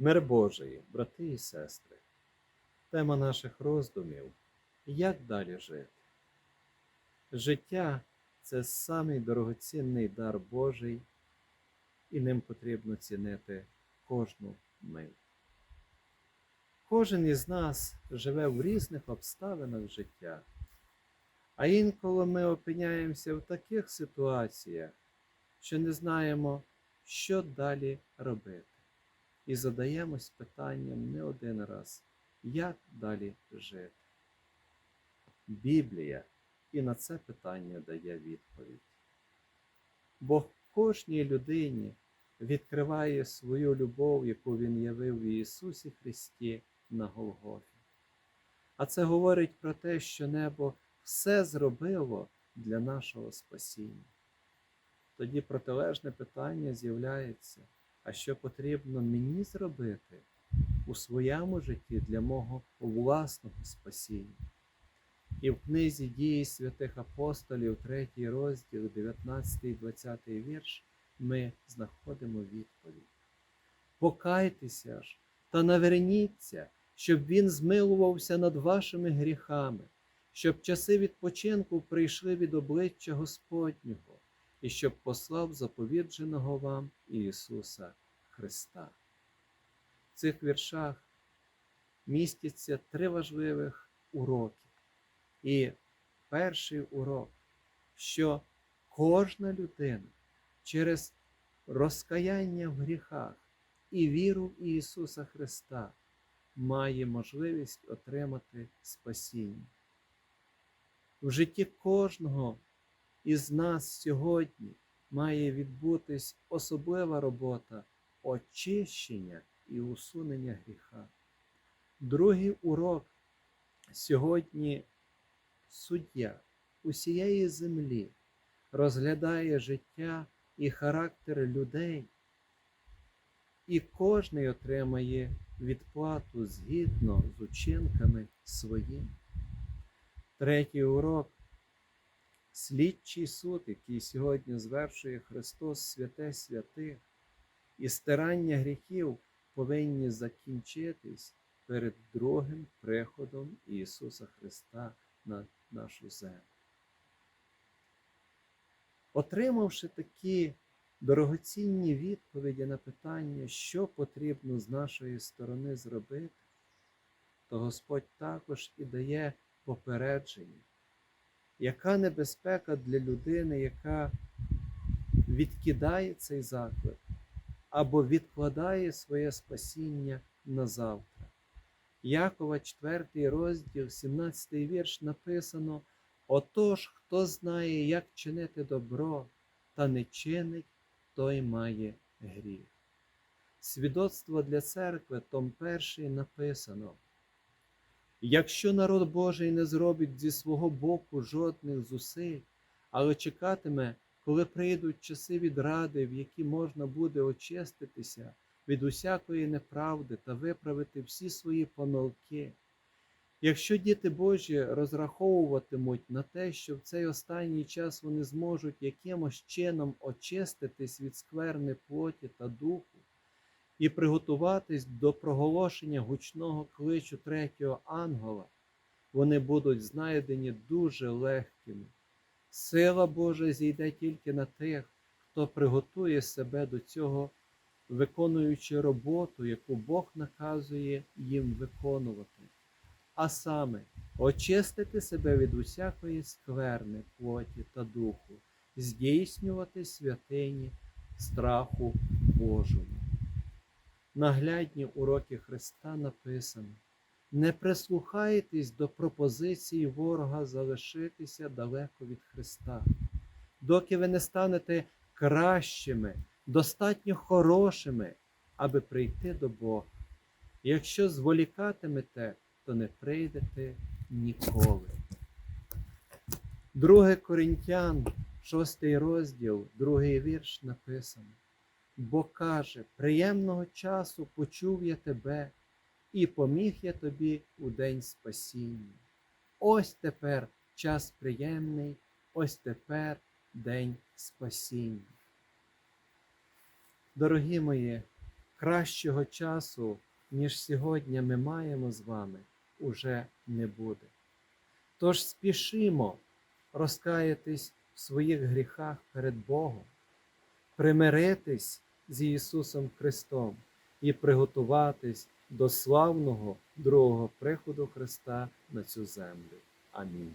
Мир Божий, брати і сестри, тема наших роздумів як далі жити? Життя це самий дорогоцінний дар Божий, і ним потрібно цінити кожну мить. Кожен із нас живе в різних обставинах життя, а інколи ми опиняємося в таких ситуаціях, що не знаємо, що далі робити і задаємось питанням не один раз, як далі жити. Біблія і на це питання дає відповідь. Бог кожній людині відкриває свою любов, яку Він явив в Ісусі Христі на Голгофі. А це говорить про те, що небо все зробило для нашого спасіння. Тоді протилежне питання з'являється а що потрібно мені зробити у своєму житті для мого власного спасіння. І в книзі дії святих апостолів, 3 розділ, 19, 20 вірш, ми знаходимо відповідь. Покайтеся ж та наверніться, щоб він змилувався над вашими гріхами, щоб часи відпочинку прийшли від обличчя Господнього і щоб послав заповідженого вам Ісуса Христа. В цих віршах містяться три важливих уроки. І перший урок, що кожна людина через розкаяння в гріхах і віру в Ісуса Христа має можливість отримати спасіння. В житті кожного із нас сьогодні має відбутись особлива робота очищення і усунення гріха. Другий урок сьогодні суддя усієї землі розглядає життя і характер людей, і кожний отримає відплату згідно з учинками своїми. Третій урок слідчий суд, який сьогодні звершує Христос святе святих, і стирання гріхів повинні закінчитись перед другим приходом Ісуса Христа на нашу землю. Отримавши такі дорогоцінні відповіді на питання, що потрібно з нашої сторони зробити, то Господь також і дає попередження яка небезпека для людини, яка відкидає цей заклик або відкладає своє спасіння на завтра. Якова, 4 розділ, 17 вірш написано: Отож, хто знає, як чинити добро, та не чинить, той має гріх. Свідоцтво для церкви, том 1 написано. Якщо народ Божий не зробить зі свого боку жодних зусиль, але чекатиме, коли прийдуть часи відради, в які можна буде очиститися від усякої неправди та виправити всі свої помилки, якщо діти Божі розраховуватимуть на те, що в цей останній час вони зможуть якимось чином очиститись від скверни плоті та духу, і приготуватись до проголошення гучного кличу третього ангела, вони будуть знайдені дуже легкими. Сила Божа зійде тільки на тих, хто приготує себе до цього, виконуючи роботу, яку Бог наказує їм виконувати, а саме очистити себе від усякої скверни, плоті та духу, здійснювати святині страху Божому наглядні уроки Христа написано. Не прислухайтесь до пропозиції ворога залишитися далеко від Христа, доки ви не станете кращими, достатньо хорошими, аби прийти до Бога. Якщо зволікатимете, то не прийдете ніколи. Друге Коринтян, шостий розділ, другий вірш написано бо каже, приємного часу почув я тебе і поміг я тобі у день спасіння. Ось тепер час приємний, ось тепер день спасіння. Дорогі мої, кращого часу, ніж сьогодні ми маємо з вами, уже не буде. Тож спішимо розкаятись в своїх гріхах перед Богом, примиритись з Ісусом Христом і приготуватись до славного другого приходу Христа на цю землю. Амінь.